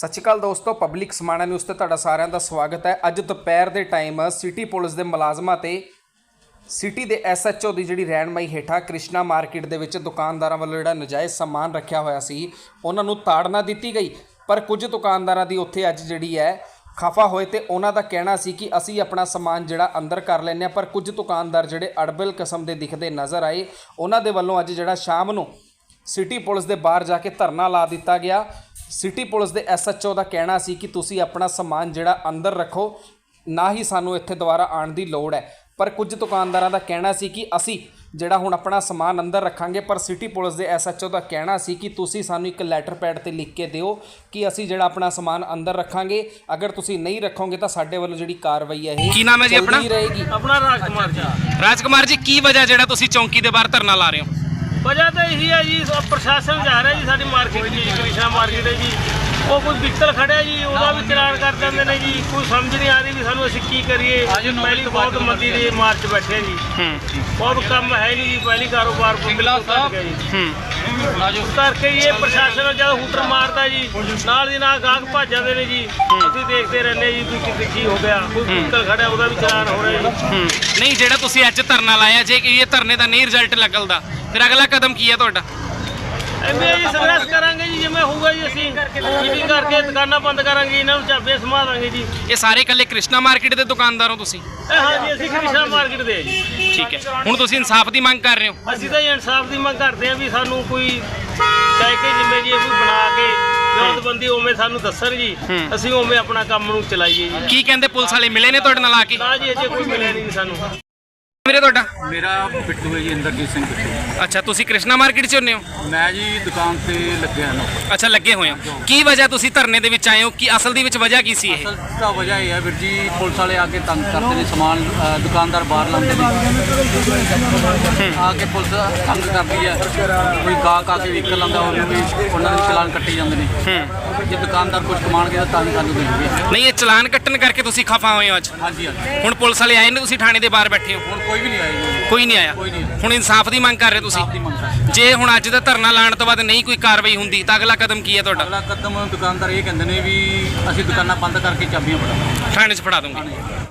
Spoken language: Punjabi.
ਸਤਿ ਸ਼੍ਰੀ ਅਕਾਲ ਦੋਸਤੋ ਪਬਲਿਕ ਸਮਾਣਾ ਨਿਊਜ਼ ਤੇ ਤੁਹਾਡਾ ਸਾਰਿਆਂ ਦਾ ਸਵਾਗਤ ਹੈ। ਅੱਜ ਦੁਪਹਿਰ ਦੇ ਟਾਈਮ ਸਿਟੀ ਪੁਲਿਸ ਦੇ ਮੁਲਾਜ਼ਮਾਂ ਤੇ ਸਿਟੀ ਦੇ ਐਸਐਚਓ ਦੀ ਜਿਹੜੀ ਰਹਿਣਮਈ ਹੇਠਾਂ ਕ੍ਰਿਸ਼ਨਾ ਮਾਰਕੀਟ ਦੇ ਵਿੱਚ ਦੁਕਾਨਦਾਰਾਂ ਵੱਲੋਂ ਜਿਹੜਾ ਨਜਾਇਜ਼ ਸਮਾਨ ਰੱਖਿਆ ਹੋਇਆ ਸੀ, ਉਹਨਾਂ ਨੂੰ ਤਾੜਨਾ ਦਿੱਤੀ ਗਈ। ਪਰ ਕੁਝ ਦੁਕਾਨਦਾਰਾਂ ਦੀ ਉੱਥੇ ਅੱਜ ਜਿਹੜੀ ਹੈ ਖਫਾ ਹੋਏ ਤੇ ਉਹਨਾਂ ਦਾ ਕਹਿਣਾ ਸੀ ਕਿ ਅਸੀਂ ਆਪਣਾ ਸਮਾਨ ਜਿਹੜਾ ਅੰਦਰ ਕਰ ਲੈਂਦੇ ਹਾਂ, ਪਰ ਕੁਝ ਦੁਕਾਨਦਾਰ ਜਿਹੜੇ ਅੜਬਲ ਕਿਸਮ ਦੇ ਦਿਖਦੇ ਨਜ਼ਰ ਆਏ। ਉਹਨਾਂ ਦੇ ਵੱਲੋਂ ਅੱਜ ਜਿਹੜਾ ਸ਼ਾਮ ਨੂੰ ਸਿਟੀ ਪੁਲਿਸ ਦੇ ਬਾਹਰ ਜਾ ਕੇ ਧਰਨਾ ਲਾ ਦਿੱਤਾ ਗਿਆ। ਸਿਟੀ ਪੁਲਿਸ ਦੇ ਐਸਐਚਓ ਦਾ ਕਹਿਣਾ ਸੀ ਕਿ ਤੁਸੀਂ ਆਪਣਾ ਸਮਾਨ ਜਿਹੜਾ ਅੰਦਰ ਰੱਖੋ ਨਾ ਹੀ ਸਾਨੂੰ ਇੱਥੇ ਦੁਬਾਰਾ ਆਉਣ ਦੀ ਲੋੜ ਹੈ। ਪਰ ਕੁਝ ਦੁਕਾਨਦਾਰਾਂ ਦਾ ਕਹਿਣਾ ਸੀ ਕਿ ਅਸੀਂ ਜਿਹੜਾ ਹੁਣ ਆਪਣਾ ਸਮਾਨ ਅੰਦਰ ਰੱਖਾਂਗੇ ਪਰ ਸਿਟੀ ਪੁਲਿਸ ਦੇ ਐਸਐਚਓ ਦਾ ਕਹਿਣਾ ਸੀ ਕਿ ਤੁਸੀਂ ਸਾਨੂੰ ਇੱਕ ਲੈਟਰ ਪੈਡ ਤੇ ਲਿਖ ਕੇ ਦਿਓ ਕਿ ਅਸੀਂ ਜਿਹੜਾ ਆਪਣਾ ਸਮਾਨ ਅੰਦਰ ਰੱਖਾਂਗੇ। ਅਗਰ ਤੁਸੀਂ ਨਹੀਂ ਰੱਖੋਗੇ ਤਾਂ ਸਾਡੇ ਵੱਲੋਂ ਜਿਹੜੀ ਕਾਰਵਾਈ ਹੈ ਇਹ ਕੀ ਨਾਮ ਹੈ ਜੀ ਆਪਣਾ? ਚੱਲਦੀ ਰਹੇਗੀ। ਆਪਣਾ ਰਾਜ ਕੁਮਾਰ ਜੀ। ਰਾਜਕੁਮਾਰ ਜੀ ਕੀ ਵਜ੍ਹਾ ਜਿਹੜਾ ਤੁਸੀਂ ਚੌਂਕੀ ਦੇ ਬਾਹਰ ਧਰਨਾ ਲਾ ਰਹੇ ਹੋ? ਵਜ੍ਹਾ ਤਾਂ ਇਹੀ ਹੈ ਜੀ ਸੋ ਪ੍ਰਸ਼ਾਸਨ ਜਾ ਰਿਹਾ ਜੀ ਸਾਡੀ ਮਾਰਕੀਟ ਜੀ ਕ੍ਰਿਸ਼ਨਾ ਮਾਰਕੀਟ ਹੈ ਜੀ। ਉਹ ਕੋਈ ਵਿਕਲ ਖੜਿਆ ਜੀ ਉਹਦਾ ਵੀ ਚਲਾਨ ਕਰ ਦਿੰਦੇ ਨੇ ਜੀ। ਕੋਈ ਸਮਝ ਨਹੀਂ ਆ ਰਹੀ ਵੀ ਸਾਨੂੰ ਅਸੀਂ ਕੀ ਕਰੀਏ। ਪਹਿਲੀ ਬਹੁਤ ਮੰਦੀ ਦੀ ਮਾਰਚ ਬੈਠੇ ਜੀ। ਬਹੁਤ ਕੰਮ ਹੈ ਨਹੀਂ ਜੀ ਪਹਿਲੀ ਕਾਰੋਬਾਰ ਬਿਲਕੁਲ ਘੱਟ ਗਿਆ ਜੀ। ਹੂੰ। ਉਸ ਕਰਕੇ ਇਹ ਪ੍ਰਸ਼ਾਸਨ ਜਦ ਹੂਟਰ ਮਾਰਦਾ ਜੀ ਨਾਲ ਦੀ ਨਾਲ ਗਾਹਕ ਭੱਜ ਜਾਂਦੇ ਨੇ ਜੀ। ਅਸੀਂ ਦੇਖਦੇ ਰਹਿੰਦੇ ਜੀ ਵੀ ਕਿਤੇ ਕੀ ਹੋ ਗਿਆ। ਕੋਈ ਵਿਕਲ ਖੜਿਆ ਉਹਦਾ ਵੀ ਚਲਾਨ ਹੋ ਰਿਹਾ ਜੀ। ਨਹੀਂ ਜਿਹੜਾ ਤੁਸੀਂ ਅੱਜ ਧਰਨਾ ਲਾਇਆ ਜੇ ਕਿ ਇਹ ਧਰਨੇ ਦਾ ਨਹੀਂ ਰਿਜ਼ਲਟ ਨਿਕਲਦਾ ਫਿਰ ਅਗਲਾ ਕਦਮ ਕੀ ਹੈ ਤੁਹਾਡਾ? ਐਵੇਂ ਜੀ ਸੰਘਰਸ਼ ਕਰਾਂਗੇ ਜੀ ਜਿਵੇਂ ਹੋਊਗਾ ਜੀ ਅਸੀਂ। ਮੀਟਿੰਗ ਕਰਕੇ ਦੁਕਾਨਾਂ ਬੰਦ ਕਰਾਂਗੇ ਇਹਨਾਂ ਨੂੰ ਚਾਬੀਆਂ ਸਮਾ ਦਾਂਗੇ ਜੀ। ਇਹ ਸਾਰੇ ਇਕੱਲੇ ਕ੍ਰਿਸ਼ਨਾ ਮਾਰਕੀਟ ਦੇ ਦੁਕਾਨਦਾਰ ਹੋ ਤੁਸੀਂ? ਇਹ ਹਾਂ ਜੀ ਅਸੀਂ ਕ੍ਰਿਸ਼ਨਾ ਮਾਰਕੀਟ ਦੇ ਜੀ। ਠੀਕ ਹੈ। ਹੁਣ ਤੁਸੀਂ ਇਨਸਾਫ ਦੀ ਮੰਗ ਕਰ ਰਹੇ ਹੋ? ਅਸੀਂ ਤਾਂ ਜੀ ਇਨਸਾਫ ਦੀ ਮੰਗ ਕਰਦੇ ਹਾਂ ਵੀ ਸਾਨੂੰ ਕੋਈ ਕਹਿ ਕੇ ਜਿਵੇਂ ਜੀ ਇਹ ਕੋਈ ਬਣਾ ਕੇ ਵਿਰੋਧਬੰਦੀ ਉਵੇਂ ਸਾਨੂੰ ਦੱਸਣ ਜੀ। ਅਸੀਂ ਉਵੇਂ ਆਪਣਾ ਕੰਮ ਨੂੰ ਚਲਾਈਏ ਜੀ। ਕੀ ਕਹਿੰਦੇ ਪੁਲਿਸ ਵਾਲੇ ਮਿਲੇ ਨੇ ਤੁਹਾਡੇ ਨਾਲ ਆ ਕੇ? ਨਾ ਜੀ ਅਜੇ ਕੋਈ ਮਿਲਿਆ ਨਹੀਂ ਸਾਨੂੰ। ਵੀਰੇ ਤੁਹਾਡਾ? ਮੇਰਾ ਬਿੱਟੂ ਹੈ ਜੀ ਇੰਦਰਜੀਤ ਸਿੰਘ ਬਿੱਟੂ ਅੱਛਾ ਤੁਸੀਂ ਕ੍ਰਿਸ਼ਨਾ ਮਾਰਕੀਟ 'ਚ ਹੁੰਦੇ ਹੋ? ਮੈਂ ਜੀ ਦੁਕਾਨ ਤੇ ਲੱਗਿਆ ਹਾਂ। ਅੱਛਾ ਲੱਗੇ ਹੋਏ ਹੋ। ਕੀ ਵਜ੍ਹਾ ਤੁਸੀਂ ਧਰਨੇ ਦੇ ਵਿੱਚ ਆਏ ਹੋ? ਕੀ ਅਸਲ ਦੀ ਵਿੱਚ ਵਜ੍ਹਾ ਕੀ ਸੀ ਇਹ? ਅਸਲ ਤਾਂ ਵਜ੍ਹਾ ਇਹ ਹੈ ਵੀਰ ਜੀ ਪੁਲਿਸ ਵਾਲੇ ਆ ਕੇ ਤੰਗ ਕਰਦੇ ਨੇ ਸਮਾਨ ਅ, ਦੁਕਾਨਦਾਰ ਬਾਹਰ ਲਾਉਂਦੇ ਨੇ। ਆ ਕੇ ਪੁਲਿਸ ਤੰਗ ਕਰਦੀ ਹੈ। ਕੋਈ ਗਾਹਕ ਆ ਕੇ ਵਹੀਕਲ ਲਾਉਂਦਾ ਉਹਨੂੰ ਵੀ ਉਹਨਾਂ ਦੇ ਚਲਾਨ ਕੱਟੀ ਜਾਂਦੇ ਨੇ। ਜੇ ਦੁਕਾਨਦਾਰ ਕੁਝ ਕਮਾਣਗੇ ਤਾਂ ਤਾਂ ਵੀ ਸਾਨੂੰ ਦੇਣਗੇ। ਨਹੀਂ ਇਹ ਚਲਾਨ ਕੱਟਣ ਕਰਕੇ ਤੁਸੀਂ ਖਫਾ ਹੋਏ ਹੋ ਅੱਜ? ਹਾਂਜੀ ਹਾਂਜੀ। ਹੁਣ ਪੁਲਿਸ ਵਾਲੇ ਆਏ ਨੇ ਤੁਸੀਂ ਥਾਣੇ ਦੇ ਬਾਹਰ ਬੈਠੇ ਹੋ। ਹੁਣ ਕੋਈ ਵੀ ਨਹੀਂ ਆਇਆ ਜੀ। ਕੋਈ ਨਹੀਂ ਆਇਆ। ਕੋਈ ਨਹੀਂ ਆਇਆ। ਹੁਣ ਇਨਸਾਫ ਦੀ ਮੰਗ ਕਰ ਰਹੇ ਤੁਸੀਂ? ਸਾਫ਼ ਦੀ ਮੰਗ ਹੈ ਜੇ ਹੁਣ ਅੱਜ ਦਾ ਧਰਨਾ ਲਾਉਣ ਤੋਂ ਬਾਅਦ ਨਹੀਂ ਕੋਈ ਕਾਰਵਾਈ ਹੁੰਦੀ ਤਾਂ ਅਗਲਾ ਕਦਮ ਕੀ ਹੈ ਤੁਹਾਡਾ? ਅਗਲਾ ਕਦਮ ਦੁਕਾਨਦਾਰ ਇਹ ਕਹਿੰਦੇ ਨੇ ਵੀ ਅਸੀਂ ਦੁਕਾਨਾਂ ਬੰਦ ਕਰਕੇ ਚਾਬੀਆਂ ਫੜਾਵਾਂਗੇ ਥਾਣੇ 'ਚ ਫੜਾ ਦੂੰਗੇ